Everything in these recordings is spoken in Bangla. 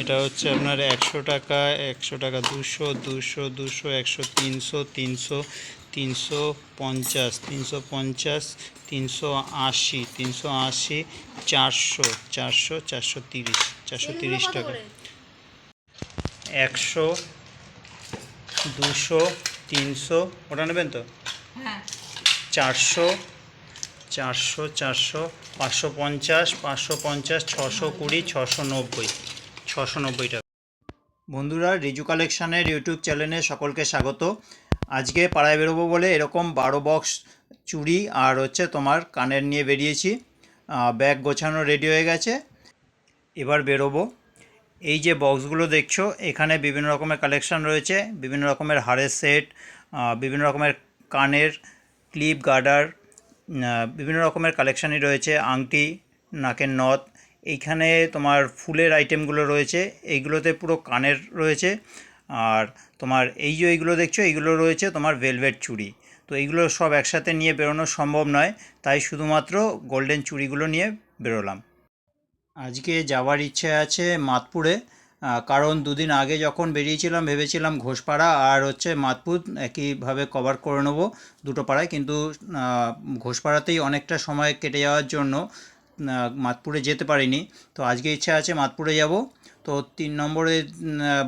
এটা হচ্ছে আপনার একশো টাকা একশো টাকা দুশো দুশো দুশো একশো তিনশো তিনশো তিনশো পঞ্চাশ তিনশো পঞ্চাশ তিনশো আশি তিনশো আশি চারশো চারশো চারশো তিরিশ চারশো তিরিশ টাকা। একশো দুশো তিনশো ওটা নেবেন তো? হ্যাঁ। চারশো চারশো চারশো পাঁচশো পঞ্চাশ পাঁচশো পঞ্চাশ ছশো কুড়ি ছশো নব্বই। ছশো নব্বই টাকা। বন্ধুরা, রিজু কালেকশানের ইউটিউব চ্যানেলে সকলকে স্বাগত। আজকে পাড়ায় বেরোবো বলে এরকম বারো বক্স চুড়ি আর হচ্ছে তোমার কানের নিয়ে বেরিয়েছি। ব্যাগ গোছানো রেডি হয়ে গেছে। এবার বেরোবো। এই যে বক্সগুলো দেখছ, এখানে বিভিন্ন রকমের কালেকশান রয়েছে। বিভিন্ন রকমের হারের সেট বিভিন্ন রকমের কানের ক্লিপ গার্ডার বিভিন্ন রকমের কালেকশানই রয়েছে। আংটি, নাকের নথ এইখানে তোমার ফুলের আইটেমগুলো রয়েছে, এইগুলোতে পুরো কানের রয়েছে, আর তোমার এই যে এইগুলো দেখছ, এইগুলো রয়েছে তোমার ভেলভেট চুড়ি। তো এইগুলো সব একসাথে নিয়ে বেরোনো সম্ভব নয়, তাই শুধুমাত্র গোল্ডেন চুড়িগুলো নিয়ে বেরোলাম। আজকে যাওয়ার ইচ্ছে আছে মাতপুরে কারণ দুদিন আগে যখন বেরিয়েছিলাম, ভেবেছিলাম ঘোষপাড়া আর হচ্ছে মাতপুর একইভাবে কভার করে নেব দুটো পাড়ায়, কিন্তু ঘোষপাড়াতেই অনেকটা সময় কেটে যাওয়ার জন্য মাতপুরে যেতে পারিনি। তো আজকে ইচ্ছা আছে মাতপুরে যাব। তো তিন নম্বরে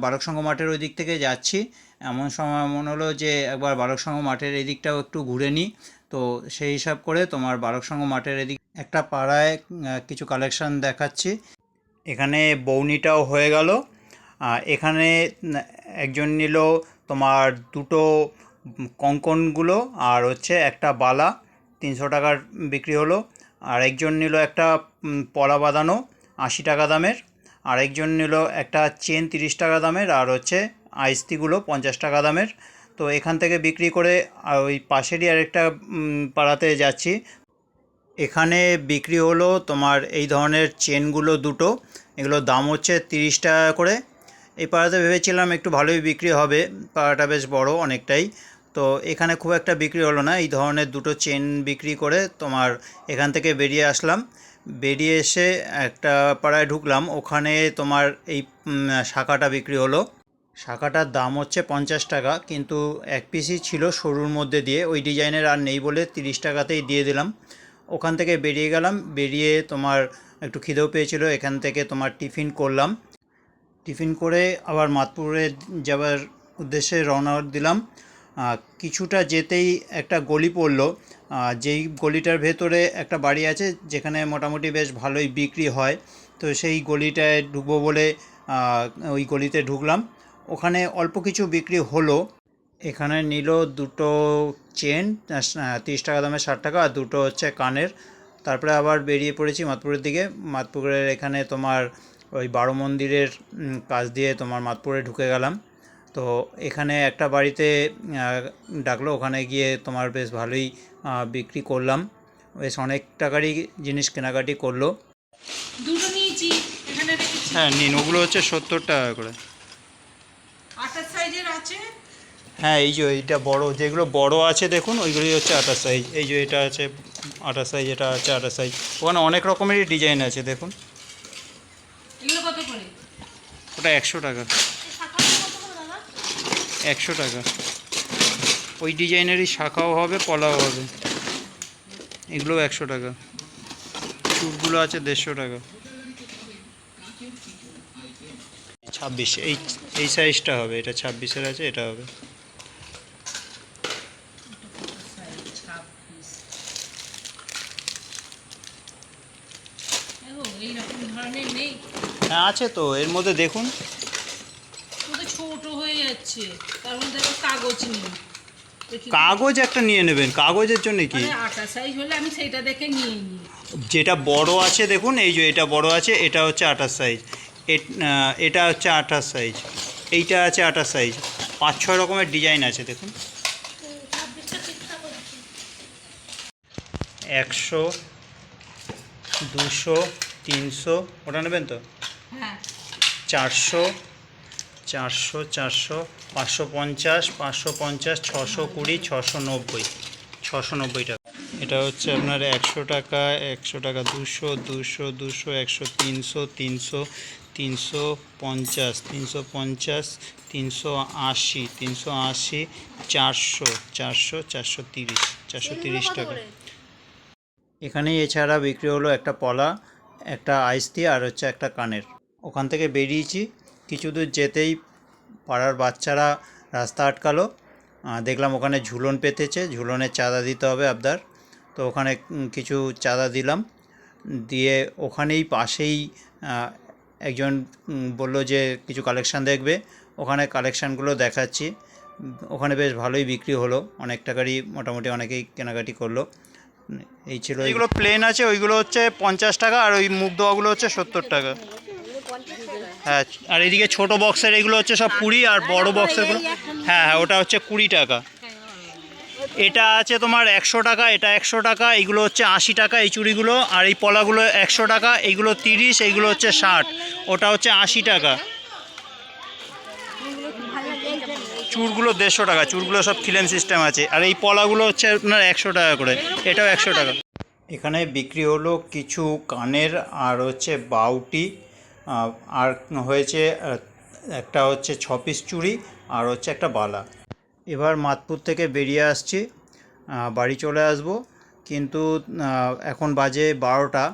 বালক সংঘ মাঠের ওই দিক থেকে যাচ্ছি। এমন সময় মনে হলো যে একবার বালক সংঘ মাঠের এই দিকটাও একটু ঘুরে নিই। তো সেই হিসাব করে তোমার বালক সংঘ মাঠের এদিক একটা পাড়ায় কিছু কালেকশন দেখাচ্ছি। এখানে বৌনিটাও হয়ে গেল। এখানে একজন নিল তোমার দুটো কঙ্কনগুলো আর হচ্ছে একটা বালা। তিনশো টাকার বিক্রি হলো। আর একজন নিল একটা পলা বাঁধানো আশি টাকা দামের। আর একজন নিল একটা চেন তিরিশ টাকা দামের আর হচ্ছে আইস্তিগুলো পঞ্চাশ টাকা দামের। তো এখান থেকে বিক্রি করে ওই পাশেরই আরেকটা পাড়াতে যাচ্ছি। এখানে বিক্রি হলো তোমার এই ধরনের চেনগুলো দুটো। এগুলোর দাম হচ্ছে তিরিশ টাকা করে। এই পাড়াতে ভেবেছিলাম একটু ভালোই বিক্রি হবে, পাড়াটা বেশ বড় অনেকটাই। তো এখানে খুব একটা বিক্রি হলো না। এই ধরনের দুটো চেন বিক্রি করে তোমার এখান থেকে বেরিয়ে আসলাম। বেরিয়ে এসে একটা পাড়ায় ঢুকলাম। ওখানে তোমার এই শাখাটা বিক্রি হলো। শাখাটার দাম হচ্ছে পঞ্চাশ টাকা, কিন্তু এক পিসই ছিল সরুর মধ্যে দিয়ে। ওই ডিজাইনের আর নেই বলে তিরিশ টাকাতেই দিয়ে দিলাম। ওখান থেকে বেরিয়ে গেলাম। বেরিয়ে তোমার একটু খিদেও পেয়েছিল। এখান থেকে তোমার টিফিন করলাম। টিফিন করে আবার মাতপুরে যাওয়ার উদ্দেশ্যে রওনা দিলাম। কিছুটা যেতেই একটা গলি পড়ল। যেই গলিটার ভেতরে একটা বাড়ি আছে, যেখানে মোটামুটি বেশ ভালোই বিক্রি হয়, তো সেই গলিটায় ঢুকবো বলে ওই গলিতে ঢুকলাম। ওখানে অল্প কিছু বিক্রি হলো। এখানে নিল দুটো চেন তিরিশ টাকা দামে ষাট টাকা, আর দুটো হচ্ছে কানের। তারপরে আবার বেরিয়ে পড়েছি মাতপুরের দিকে। মাতপুরের এখানে তোমার ওই বারো মন্দিরের কাছ দিয়ে তোমার মাতপুরে ঢুকে গেলাম। তো এখানে একটা বাড়িতে ডাকলো ওখানে গিয়ে তোমার বেশ ভালোই বিক্রি করলাম। বেশ অনেক টাকারই জিনিস কেনাকাটি করল। দুটো নিয়েছি এখানে রেখেছি। হ্যাঁ নিন ওগুলো হচ্ছে সত্তর টাকা করে। আঠাশ সাইজের আছে? হ্যাঁ এই যে এইটা বড় যেগুলো বড় আছে দেখুন ওইগুলোই হচ্ছে আঠাশ সাইজ। এই যে এটা আছে আঠাশ সাইজ এটা আছে আঠাশ সাইজ। ওখানে অনেক রকমেরই ডিজাইন আছে দেখুন। ওটা একশো টাকা। একশো টাকা। ওই ডিজাইনেরই শাখাও হবে পলাও হবে। এগুলো একশো টাকা। চুটগুলো আছে দেড়শো টাকা। ছাব্বিশ এই এই সাইজটা হবে। এটা ছাব্বিশের আছে এটা হবে। হ্যাঁ আছে তো। এর মধ্যে দেখুন। যাচ্ছে তার মধ্যে কাগজ নেই কাগজ একটা নিয়ে নেবেন। কাগজের জন্য কি? মানে আটা সাইজ হলে আমি সেইটা দেখে নিয়ে নিই। যেটা বড় আছে দেখুন এই যে এটা বড় আছে এটা হচ্ছে আঠাশ সাইজ এটা হচ্ছে আঠাশ সাইজ এইটা আছে আঠাশ সাইজ পাঁচ ছয় রকমের ডিজাইন আছে দেখুন। একশো দুশো তিনশো ওটা নেবেন তো? হ্যাঁ। চারশো চারশো চারশো পাঁচশো পঞ্চাশ পাঁচশো পঞ্চাশ ছশো কুড়ি ছশো নব্বই। ছশো নব্বই টাকা। এটা হচ্ছে আপনার একশো টাকা একশো টাকা দুশো দুশো দুশো একশো তিনশো তিনশো তিনশো পঞ্চাশ তিনশো পঞ্চাশ তিনশো আশি তিনশো আশি চারশো চারশো চারশো তিরিশ চারশো তিরিশ টাকা। এখানে এছাড়া বিক্রি হলো একটা পলা একটা আইস দিয়ে আর হচ্ছে একটা কানের। ওখান থেকে বেরিয়েছি। কিছু দূর যেতেই পাড়ার বাচ্চারা রাস্তা আটকালো। দেখলাম ওখানে ঝুলন পেতেছে। ঝুলনের চাঁদা দিতে হবে আবদার। তো ওখানে কিছু চাঁদা দিলাম। দিয়ে ওখানেই পাশেই একজন বলল যে, কিছু কালেকশান দেখবে। ওখানে কালেকশানগুলো দেখাচ্ছি। ওখানে বেশ ভালোই বিক্রি হলো। অনেক টাকারই মোটামুটি অনেকেই কেনাকাটি করল। এই ছিল এগুলো প্লেন আছে। ওইগুলো হচ্ছে পঞ্চাশ টাকা আর ওই মুখ দেওয়াগুলো হচ্ছে সত্তর টাকা। হ্যাঁ আর এদিকে ছোট বক্সের এগুলো হচ্ছে সব কুড়ি আর বড় বক্সেরগুলো হ্যাঁ হ্যাঁ ওটা হচ্ছে কুড়ি টাকা। এটা আছে তোমার একশো টাকা, এটা একশো টাকা এইগুলো হচ্ছে আশি টাকা এই চুড়িগুলো। আর এই পলাগুলো একশো টাকা এইগুলো তিরিশ এইগুলো হচ্ছে ষাট। ওটা হচ্ছে আশি টাকা। চুড়গুলো দেড়শো টাকা চুড়গুলো সব খিলেন সিস্টেম আছে। আর এই পলাগুলো হচ্ছে আপনার একশো টাকা করে, এটাও একশো টাকা। এখানে বিক্রি হলো কিছু কানের আর হচ্ছে বাউটি। আর হয়েছে একটা হচ্ছে ছ পিস চুড়ি, আর হচ্ছে একটা বালা। এবার মাতপুর থেকে বেরিয়ে আসছি বাড়ি চলে আসব। কিন্তু এখন বাজে বারোটা।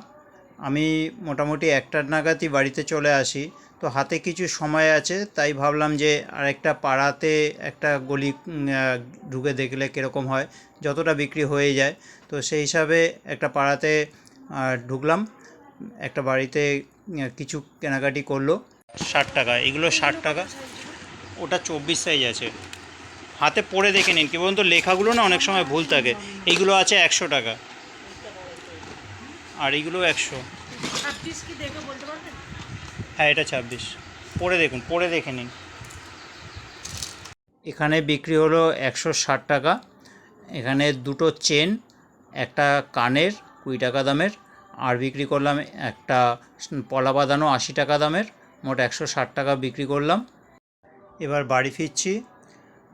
আমি মোটামুটি একটার নাগাদই বাড়িতে চলে আসি। তো হাতে কিছু সময় আছে, তাই ভাবলাম যে আরেকটা পাড়াতে একটা গলি ঢুকে দেখলে কীরকম হয়, যতটা বিক্রি হয়ে যায়। তো সেই হিসাবে একটা পাড়াতে ঢুকলাম। একটা বাড়িতে কিছু কেনাকাটি করল। ষাট টাকা এগুলো ষাট টাকা। ওটা চব্বিশ সাইজ আছে। হাতে পড়ে দেখে নিন কি বলুন তো লেখাগুলো না অনেক সময় ভুল থাকে। এইগুলো আছে একশো টাকা। আর এইগুলো একশো। হ্যাঁ এটা ছাব্বিশ। পড়ে দেখুন পড়ে দেখে নিন। এখানে বিক্রি হলো একশো ষাট টাকা। এখানে দুটো চেন একটা কানের কুড়ি টাকা দামের। আর বিক্রি করলাম একটা পলা বাঁধানো আশি টাকা দামের, মোট একশো ষাট টাকা বিক্রি করলাম। এবার বাড়ি ফিরছি।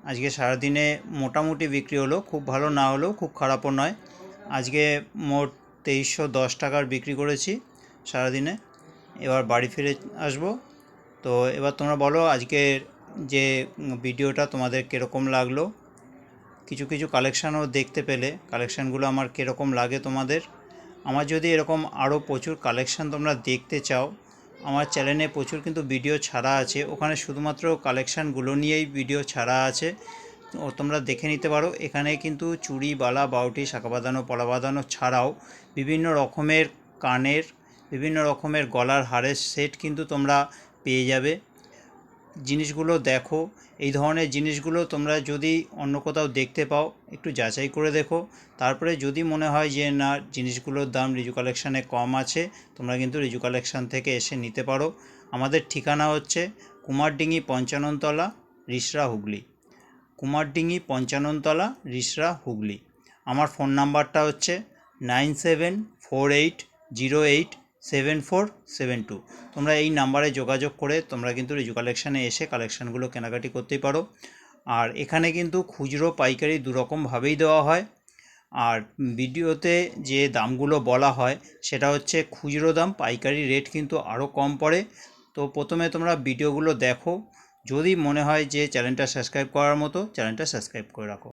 আজকে সারাদিনে মোটামুটি বিক্রি হলো, খুব ভালো না হলেও খুব খারাপও নয়। আজকে মোট তেইশশো দশ টাকার বিক্রি করেছি সারাদিনে। এবার বাড়ি ফিরে আসব। তো এবার তোমরা বলো আজকের যে ভিডিওটা তোমাদের কীরকম লাগল? কিছু কিছু কালেকশানও দেখতে পেলে। কালেকশানগুলো আমার কীরকম লাগে তোমাদের? আমার যদি এরকম আরও প্রচুর কালেকশান তোমরা দেখতে চাও, আমার চ্যানেলে প্রচুর কিন্তু ভিডিও ছাড়া আছে। ওখানে শুধুমাত্র কালেকশানগুলো নিয়েই ভিডিও ছাড়া আছে। ও তোমরা দেখে নিতে পারো। এখানে কিন্তু চুড়ি, বালা, বাউটি শাঁখা বাঁধানো পলা বাঁধানো ছাড়াও বিভিন্ন রকমের কানের, বিভিন্ন রকমের গলার হারের সেট কিন্তু তোমরা পেয়ে যাবে। জিনিসগুলো দেখো। এই ধরনের জিনিসগুলো তোমরা যদি অন্য কোথাও দেখতে পাও, একটু যাচাই করে দেখো। তারপরে যদি মনে হয় যে, না, জিনিসগুলোর দাম রিজু কালেকশানে কম আছে, তোমরা কিন্তু রিজু কালেকশান থেকে এসে নিতে পারো। আমাদের ঠিকানা হচ্ছে কুমারডিঙ্গি পঞ্চাননতলা, রিসরা হুগলি। কুমারডিঙ্গি পঞ্চাননতলা, রিসরা হুগলি। আমার ফোন নাম্বারটা হচ্ছে nine seven four eight zero eight seven four seven two তোমরা এই নাম্বারে যোগাযোগ করে তোমরা কিন্তু রিজু কালেকশানে এসে কালেকশানগুলো কেনাকাটি করতেই পারো। আর এখানে কিন্তু খুচরো, পাইকারি দুরকমভাবেই দেওয়া হয়। আর ভিডিওতে যে দামগুলো বলা হয়, সেটা হচ্ছে খুচরো দাম, পাইকারি রেট কিন্তু আরও কম পড়ে। তো প্রথমে তোমরা ভিডিওগুলো দেখো। যদি মনে হয় যে চ্যানেলটা সাবস্ক্রাইব করার মতো, চ্যানেলটা সাবস্ক্রাইব করে রাখো।